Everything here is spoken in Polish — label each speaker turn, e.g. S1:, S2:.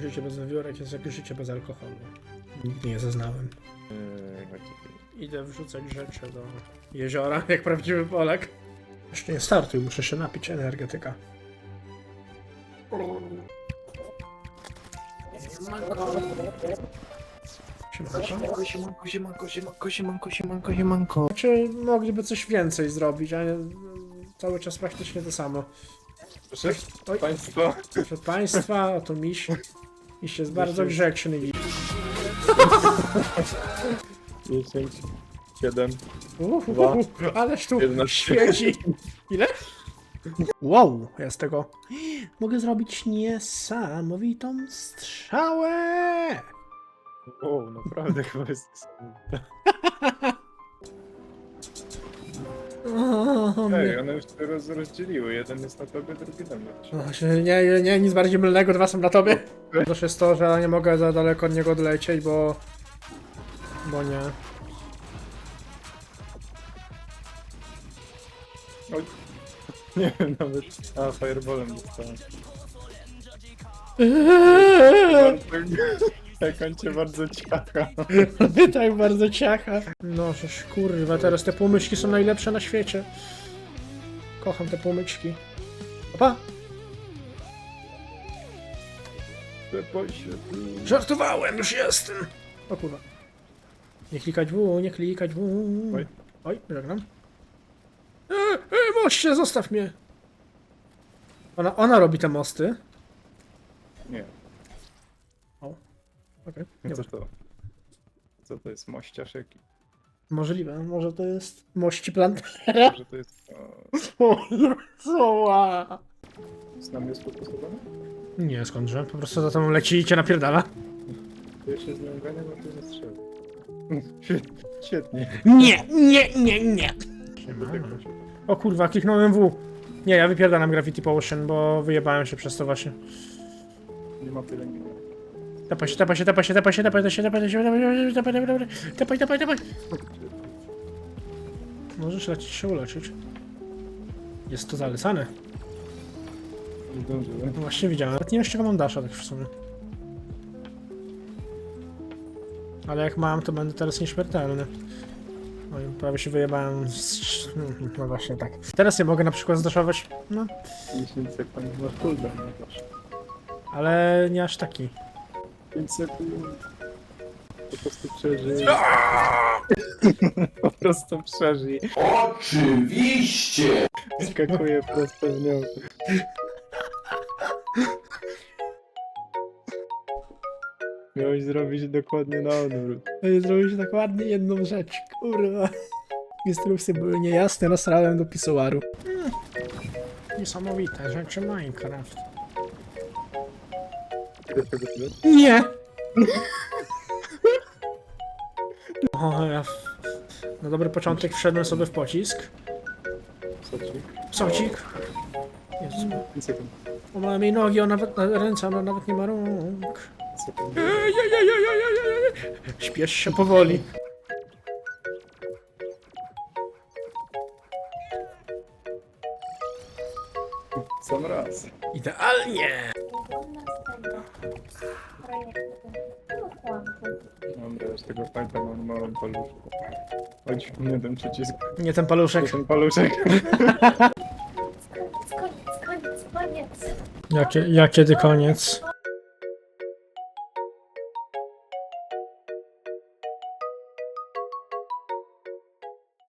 S1: Życie bez wiewiórek jest jak życie bez alkoholu. Nigdy nie zaznałem.
S2: Chodzi-
S1: Idę wrzucać rzeczy do jeziora, jak prawdziwy Polak. Jeszcze nie startuj, muszę się napić energetyka. Siemanko.
S2: Siemanko, siemanko, siemanko, siemanko, siemanko, siemanko.
S1: Znaczy, mogliby coś więcej zrobić, a nie, cały czas praktycznie to samo.
S2: Proszę
S1: Oj,
S2: Państwa,
S1: proszę Państwa, oto miś. Miś jest bardzo grzeczny.
S2: 10, 7,
S1: Uhu,
S2: Dwa.
S1: ależ tu
S2: 11.
S1: świeci. Ile? Wow, ja z tego mogę zrobić niesamowitą strzałę.
S2: O, naprawdę chyba jest
S1: O,
S2: Ej, one już się roz, rozdzieliły. Jeden jest na tobie, drugi na mnie.
S1: O, się- nie, nie, nie, nic bardziej mylnego, dwa są na tobie. Też jest to, że ja nie mogę za daleko od niego odlecieć, bo... Bo nie.
S2: Oj. Nie wiem nawet. A, fireballem dostałem. Jak on cię bardzo ciacha.
S1: tak bardzo ciacha. No, żeż kurwa, teraz te półmyśki są najlepsze na świecie. Kocham te półmyczki. Opa, żartowałem, już jestem. O kurwa. Nie klikać W, nie klikać W.
S2: Oj.
S1: Oj, żegnam. E, e, moście, zostaw mnie. Ona, ona robi te mosty.
S2: Nie,
S1: Okej,
S2: co
S1: okay,
S2: to? Co to jest mościarz jaki?
S1: Możliwe, może to jest mości plantera.
S2: Może to jest... O,
S1: O, Jezuła.
S2: z nami jest fokusowane?
S1: Nie, skądże, po prostu za tą leci i cię napierdala.
S2: To się z nią ganiam, a ty nie strzel. Świetnie. Świetnie.
S1: Nie, nie, nie, nie.
S2: Się.
S1: O kurwa, kliknąłem W. Nie, ja wypierdalam Gravity Potion, bo wyjebałem się przez to właśnie.
S2: Nie ma pielęgniarza.
S1: Tepaj się, tepaj się, tepaj się, tepaj się, tepaj się, tepaj się, tepaj się, tepaj, tepaj, tepaj, tepaj, tepaj. Możesz lecieć się uleczyć. Jest to zalecane.
S2: Nie zdążyłem.
S1: No Właśnie widziałem. Nawet nie wiem, z czego mam dasza tak w sumie. Ale jak mam, to będę teraz nieśmiertelny. Oj, prawie się wyjebałem z... No właśnie tak. Teraz ja mogę na przykład zdaszować, no,
S2: 10 sekund masz cooldown na to.
S1: ale nie aż taki.
S2: 5 sekund. Po prostu przeżyj. po prostu przeżyj.
S3: Oczywiście!
S2: Skakuje prosto w nią. Miałeś zrobić dokładnie na odwrót.
S1: Zrobić tak ładnie jedną rzecz, kurwa. Instrukcje były niejasne, nasrałem do pisuaru. Hmm. Niesamowite rzeczy Minecraft. Nie! O, ja w... Na dobry początek wszedłem sobie w pocisk.
S2: Socik.
S1: Psocik. Jezu.
S2: 5 sekund.
S1: O, ma jej nogi, ona nawet, na ręce, ona nawet nie ma rąk.
S2: 5 sekund.
S1: Ej, ej, ej, ej, ej, ej, ej. Śpiesz się powoli.
S2: Sam raz.
S1: Idealnie!
S2: Dobra, już tego fajta mam małym paluszku. Chodź, nie ten przycisk.
S1: Nie ten
S2: Nie
S1: paluszek.
S2: ten paluszek.
S4: Koniec, koniec, koniec.
S1: Jakie, ja kiedy koniec?